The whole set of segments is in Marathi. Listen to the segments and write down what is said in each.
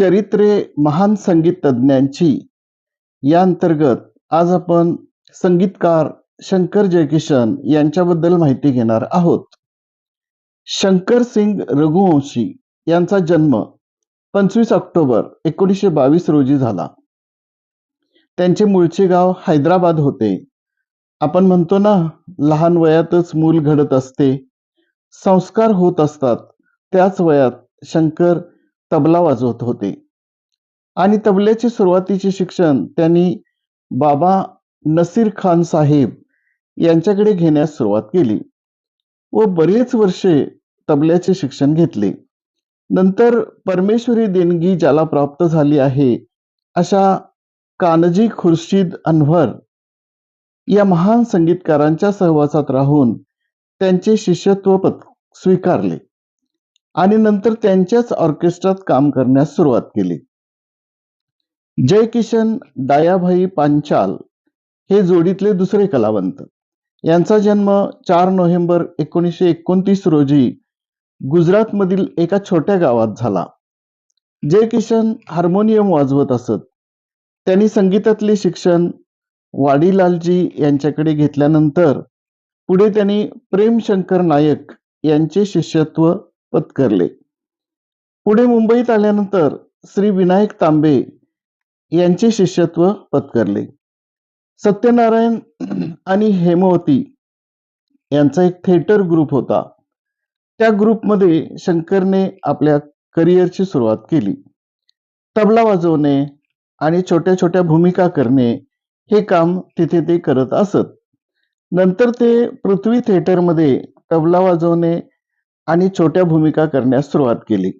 चरित्रे महान संगीत तज्ज्ञांची. या अंतर्गत आज आपण संगीतकार शंकर जयकिशन यांच्याबद्दल माहिती घेणार आहोत. शंकर सिंग रघुवंशी यांचा जन्म पंचवीस ऑक्टोबर एकोणीसशे बावीस रोजी झाला. त्यांचे मूळचे गाव हैदराबाद होते. आपण म्हणतो ना लहान वयातच मूल घडत असते. संस्कार होत असतात. त्याच वयात शंकर तबला वाजवत होते. आणि तबल्याचे सुरुवातीचे शिक्षण त्यांनी बाबा नसीर खान साहेब यांच्याकडे घेण्यास सुरुवात केली व बरेच वर्षे तबल्याचे शिक्षण घेतले. नंतर परमेश्वरी देणगी ज्याला प्राप्त झाली आहे अशा कानजी खुर्शीद अनवर या महान संगीतकारांच्या सहवासात राहून त्यांचे शिष्यत्व पद स्वीकारले. आणि नंतर त्यांच्याच ऑर्केस्ट्रात काम करण्यास सुरुवात केली. जयकिशन दायाभाई पांचाल हे जोडीतले दुसरे कलावंत. यांचा जन्म चार नोव्हेंबर एकोणीसशे एकोणतीस रोजी गुजरातमधील एका छोट्या गावात झाला. जयकिशन हार्मोनियम वाजवत असत. त्यांनी संगीतातले शिक्षण वाडीलालजी यांच्याकडे घेतल्यानंतर पुढे त्यांनी प्रेमशंकर नायक यांचे शिष्यत्व पत्करले. पुढे मुंबईत आल्यानंतर श्री विनायक तांबे यांचे शिष्यत्व पत्करले. सत्यनारायण आणि हेमवती यांचा एक थिएटर ग्रुप होता. त्या ग्रुपमध्ये शंकरने आपल्या करिअरची सुरुवात केली. तबला वाजवणे आणि छोट्या छोट्या भूमिका करणे हे काम तिथे ते करत असत. नंतर ते पृथ्वी थिएटरमध्ये तबला वाजवणे आणि छोट्या भूमिका करण्यास सुरुवात केली.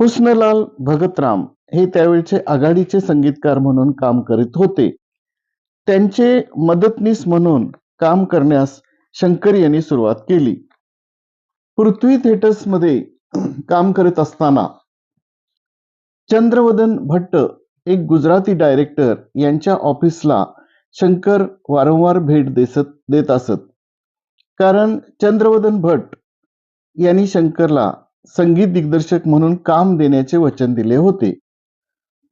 हुस्नलाल भगतराम हे त्यावेळचे आघाडीचे संगीतकार म्हणून काम करीत होते. त्यांचे मदतनीस म्हणून काम करण्यास शंकर यांनी सुरुवात केली. पृथ्वी थिएटर्समध्ये काम करत असताना चंद्रवदन भट्ट एक गुजराती डायरेक्टर यांच्या ऑफिसला शंकर वारंवार भेट देसत देत असत. कारण चंद्रवदन भट्ट यांनी शंकरला संगीत दिग्दर्शक म्हणून काम देण्याचे वचन दिले होते.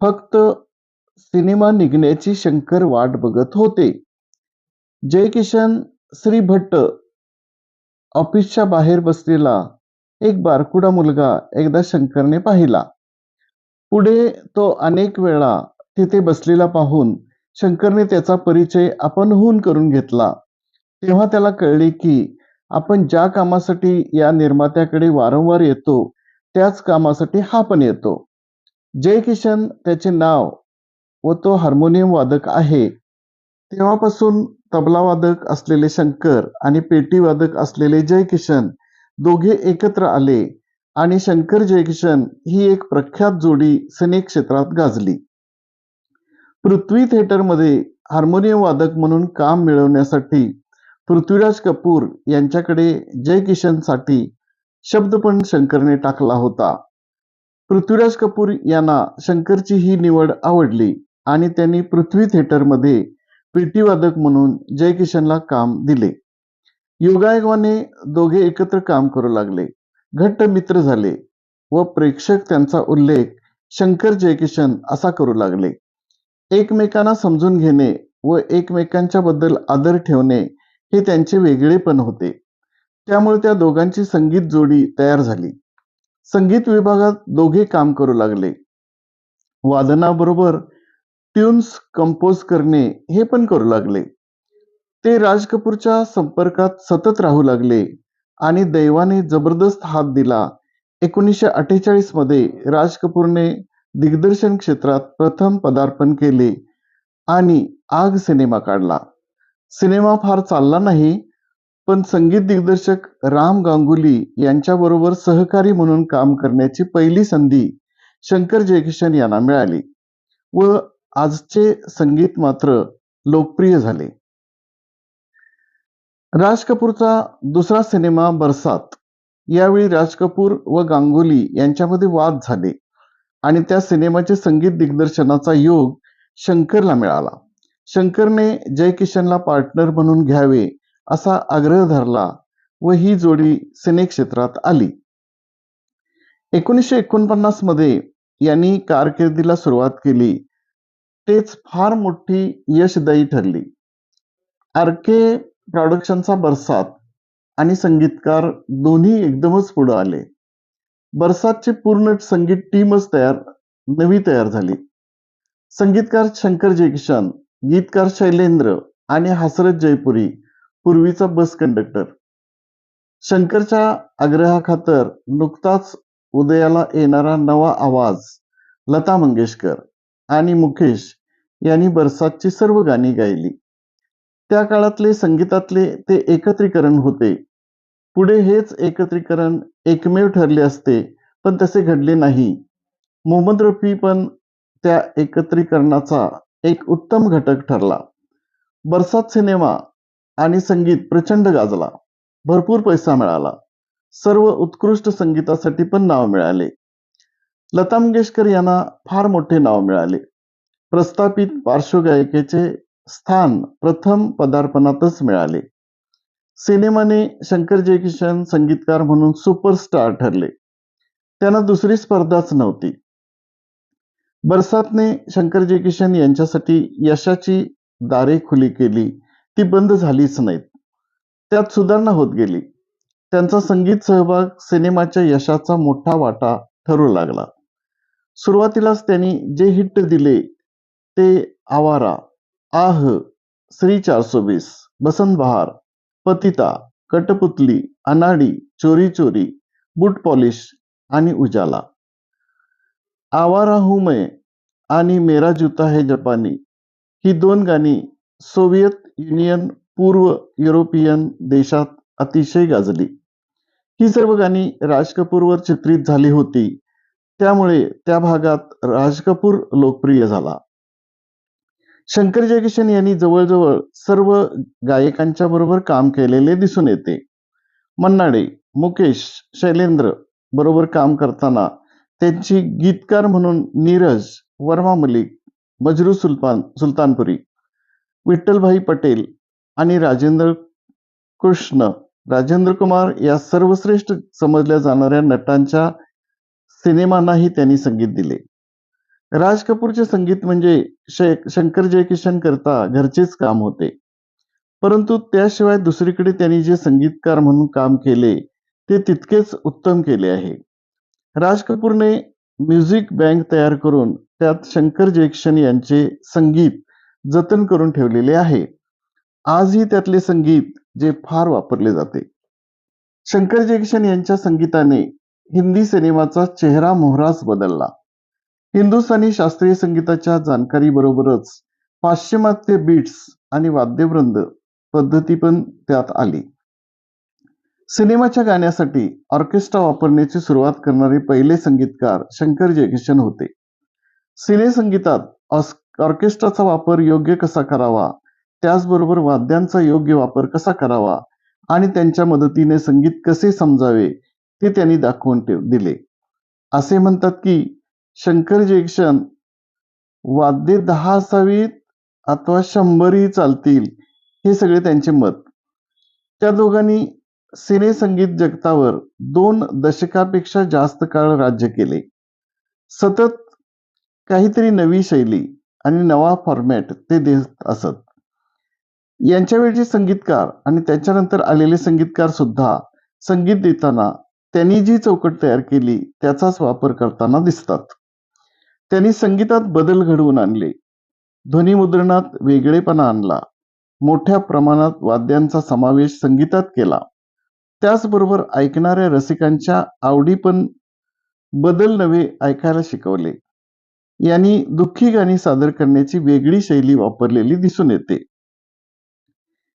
फक्त सिनेमा निघण्याची शंकर वाट बघत होते. जयकिशन श्री भट्ट ऑफिसच्या बाहेर बसलेला एक बारकुडा मुलगा एकदा शंकरने पाहिला. पुढे तो अनेक वेळा तिथे बसलेला पाहून शंकरने त्याचा परिचय आपणहून करून घेतला. तेव्हा त्याला कळले की आपण ज्या कामासाठी या निर्मात्याकडे वारंवार येतो त्याच कामासाठी हा पण येतो. जय किशन त्याचे नाव व तो हार्मोनियम वादक आहे. तेव्हापासून तबला वादक असलेले शंकर आणि पेटी वादक असलेले जयकिशन दोघे एकत्र आले आणि शंकर जयकिशन ही एक प्रख्यात जोडी सिने क्षेत्रात गाजली. पृथ्वी थिएटरमध्ये हार्मोनियम वादक म्हणून काम मिळवण्यासाठी पृथ्वीराज कपूर यांच्याकडे जयकिशनसाठी शब्द पण शंकरने टाकला होता. पृथ्वीराज कपूर यांना शंकरची ही निवड आवडली आणि त्यांनी पृथ्वी थिएटरमध्ये पेटीवादक म्हणून जयकिशनला काम दिले. योगायोगाने दोघे एकत्र काम करू लागले. घट्ट मित्र झाले व प्रेक्षक त्यांचा उल्लेख शंकर जयकिशन असा करू लागले. एकमेकांना समजून घेणे व एकमेकांच्या बद्दल आदर ठेवणे हे त्यांचे वेगळेपण होते. त्यामुळे त्या दोघांची संगीत जोडी तयार झाली. संगीत विभागात दोघे काम करू लागले. वादनाबरोबर ट्यून्स कंपोज करणे हे पण करू लागले. ते राज कपूरच्या संपर्कात सतत राहू लागले आणि दैवाने जबरदस्त हात दिला. एकोणीसशे अठ्ठेचाळीसमध्ये राज कपूरने दिग्दर्शन क्षेत्रात प्रथम पदार्पण केले आणि आग सिनेमा काढला. सिनेमा फार चालला नाही पण संगीत दिग्दर्शक राम गांगुली यांच्याबरोबर सहकारी म्हणून काम करण्याची पहिली संधी शंकर जयकिशन यांना मिळाली व आजचे संगीत मात्र लोकप्रिय झाले. राज कपूरचा दुसरा सिनेमा बरसात. यावेळी राज कपूर व गांगुली यांच्यामध्ये वाद झाले आणि त्या सिनेमाचे संगीत दिग्दर्शनाचा योग शंकरला मिळाला. शंकरने जयकिशनला पार्टनर म्हणून घ्यावे असा आग्रह धरला व ही जोडी सिने क्षेत्रात आली. एकोणीसशे एकोणपन्नासमध्ये यांनी कारकिर्दीला सुरुवात केली. तेच फार मोठी यशदायी ठरली. आर के प्रॉडक्शनचा बरसात आणि संगीतकार दोन्ही एकदमच पुढे आले. बरसातची पूर्ण संगीत टीमच तयार नवी तयार झाली. संगीतकार शंकर जयकिशन गीतकार शैलेंद्र आणि हसरत जयपुरी पूर्वीचा बस कंडक्टर शंकरच्या आग्रहाखातर नुकताच उदयाला येणारा नवा आवाज लता मंगेशकर आणि मुकेश यांनी बरसातची सर्व गाणी गायली. त्या काळातले संगीतातले ते एकत्रीकरण होते. पुढे हेच एकत्रीकरण एकमेव ठरले असते पण तसे घडले नाही. मोहम्मद रफी पण त्या एकत्रीकरणाचा एक उत्तम घटक ठरला. बरसात सिनेमा आणि संगीत प्रचंड गाजला. भरपूर पैसा मिळाला. सर्व उत्कृष्ट संगीतासाठी पण नाव मिळाले. लता मंगेशकर यांना फार मोठे नाव मिळाले. प्रस्थापित पार्श्वगायिकेचे स्थान प्रथम पदार्पणातच मिळाले. सिनेमाने शंकर जयकिशन संगीतकार म्हणून सुपरस्टार ठरले. त्यांना दुसरी स्पर्धाच नव्हती. बरसातने शंकरजी किशन यांच्यासाठी यशाची दारे खुली केली. ती बंद झालीच नाहीत. त्यात सुधारणा होत गेली. त्यांचा संगीत सहभाग सिनेमाच्या यशाचा मोठा वाटा ठरू लागला. सुरुवातीलाच त्यांनी जे हिट दिले ते आवारा आह श्री चारसो वीस बसंत बहार पतिता कटपुतली अनाडी चोरी चोरी बूट पॉलिश आणि उजाला. आवारा हूं मैं आणि मेरा जूता है जपानी। ही दोन गाणी सोव्हिएत युनियन पूर्व युरोपियन देशात अतिशय गाजली. ही सर्व गाणी राज कपूरवर चित्रित झाली होती. त्यामुळे त्या भागात राज कपूर लोकप्रिय झाला. शंकर जयकिशन यांनी जवळजवळ सर्व गायकांच्या बरोबर काम केलेले दिसून येते. मन्नाडे मुकेश शैलेंद्र बरोबर काम करताना त्यांची गीतकार म्हणून नीरज वर्मा मलिक मजरू सुलतान सुलतानपुरी विठ्ठलभाई पटेल आणि राजेंद्र कृष्ण राजेंद्र कुमार या सर्वश्रेष्ठ समजल्या जाणाऱ्या नटांच्या सिनेमांनाही त्यांनी संगीत दिले. राज कपूरचे संगीत म्हणजे शंकर जयकिशन करता घरचेच काम होते. परंतु त्याशिवाय दुसरीकडे त्यांनी जे संगीतकार म्हणून काम केले ते तितकेच उत्तम केले आहे. राज कपूरने म्युझिक बँक तयार करून त्यात शंकर जयकिशन यांचे संगीत जतन करून ठेवलेले आहे. आजही त्यातले संगीत जे फार वापरले जाते. शंकर जयकिशन यांच्या संगीताने हिंदी सिनेमाचा चेहरा मोहराच बदलला. हिंदुस्थानी शास्त्रीय संगीताच्या जाणकारीबरोबरच पाश्चिमात्य बीट्स आणि वाद्यवृंद पद्धती पण त्यात आली. सिनेमाच्या गाण्यासाठी ऑर्केस्ट्रा वापरण्याची सुरुवात करणारे पहिले संगीतकार शंकर जयकिशन होते. सिने संगीतात ऑर्केस्ट्राचा वापर योग्य कसा करावा? त्याचबरोबर वाद्यांचा योग्य वापर कसा करावा? आणि त्यांच्या मदतीने संगीत कसे समजावे? ते त्यांनी दाखवून दिले. असे म्हणतात की शंकर जयकिशन वाद्ये दहा असावीत अथवा शंभरही चालतील हे सगळे त्यांचे मत. त्या दोघांनी सिने संगीत जगतावर दोन दशकापेक्षा जास्त काळ राज्य केले. सतत काहीतरी नवी शैली आणि नवा फॉर्मॅट ते देत असत. यांच्यावेळचे संगीतकार आणि त्याच्यानंतर आलेले संगीतकार सुद्धा संगीत देताना त्यांनी जी चौकट तयार केली त्याचाच वापर करताना दिसतात. त्यांनी संगीतात बदल घडवून आणले. ध्वनिमुद्रणात वेगळेपणा आणला. मोठ्या प्रमाणात वाद्यांचा समावेश संगीतात केला. त्याचबरोबर ऐकणाऱ्या रसिकांच्या आवडी पण बदल नवे ऐकायला शिकवले. यांनी दुःखी गाणी सादर करण्याची वेगळी शैली वापरलेली दिसून येते.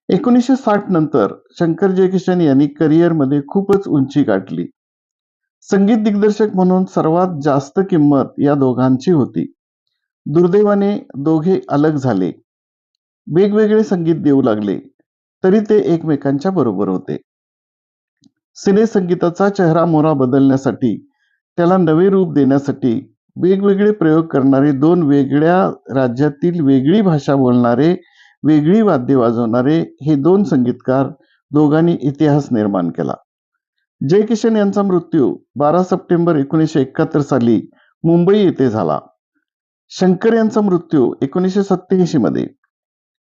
एकोणीसशे साठ नंतर शंकर जयकिशन यांनी करिअरमध्ये खूपच उंची गाठली. संगीत दिग्दर्शक म्हणून सर्वात जास्त किंमत या दोघांची होती. दुर्दैवाने दोघे अलग झाले. वेगवेगळे संगीत देऊ लागले तरी ते एकमेकांच्या बरोबर होते. सिने संगीताचा चेहरा मोहरा बदलण्यासाठी त्याला नवे रूप देण्यासाठी वेगवेगळे प्रयोग करणारे दोन वेगळ्या राज्यातील वेगळी भाषा बोलणारे वेगळी वाद्य वाजवणारे हे दोन संगीतकार दोघांनी इतिहास निर्माण केला. जयकिशन यांचा मृत्यू बारा सप्टेंबर एकोणीसशे एकाहत्तर साली मुंबई येथे झाला. शंकर यांचा मृत्यू एकोणीसशे सत्याऐंशी मध्ये.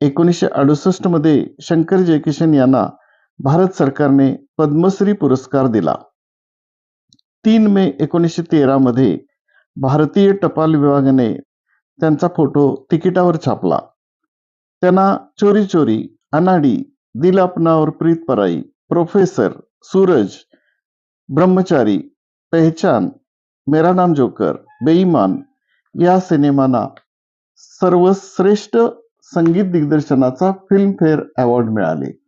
एकोणीसशे अडुसष्टमध्ये शंकर जयकिशन यांना भारत सरकारने पद्मश्री पुरस्कार दिला. तीन मे एकोणीसशे तेरा मध्ये भारतीय टपाल विभागाने त्यांचा फोटो तिकिटावर छापला. त्यांना चोरी चोरी अनाडी दिल अपनावर प्रीत पराई प्रोफेसर सूरज ब्रह्मचारी पहचान मेरा नाम जोकर बेईमान या सिनेमांना सर्वश्रेष्ठ संगीत दिग्दर्शनाचा फिल्मफेअर अवॉर्ड मिळाले.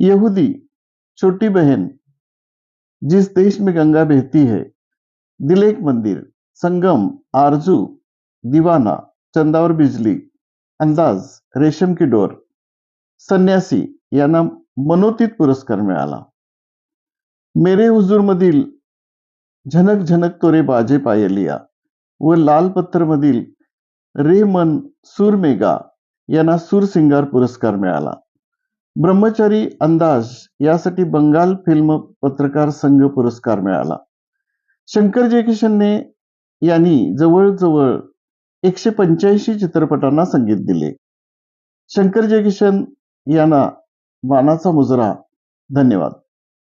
यहुदी छोटी बहन, जिस देश में गंगा बहती है दिल एक मंदिर, संगम, आरज़ू, दीवाना, चंदावर बिजली, अंदाज, रेशम की डोर, संन्यासी, यांना मनोतीत पुरस्कार मिळाला मेरे हुजूर मधील झनक झनक तोरे बाजे पायलिया व लाल पत्थर मधील रे मन सूर मेगा यांना सूरसिंगार पुरस्कार मिळाला ब्रह्मचारी अंदाज यासाठी बंगाल फिल्म पत्रकार संघ पुरस्कार मिळाला. शंकर जयकिशनने यांनी जवळजवळ एकशे पंच्याऐंशी चित्रपटांना संगीत दिले. शंकर जयकिशन यांना मानाचा मुजरा. धन्यवाद.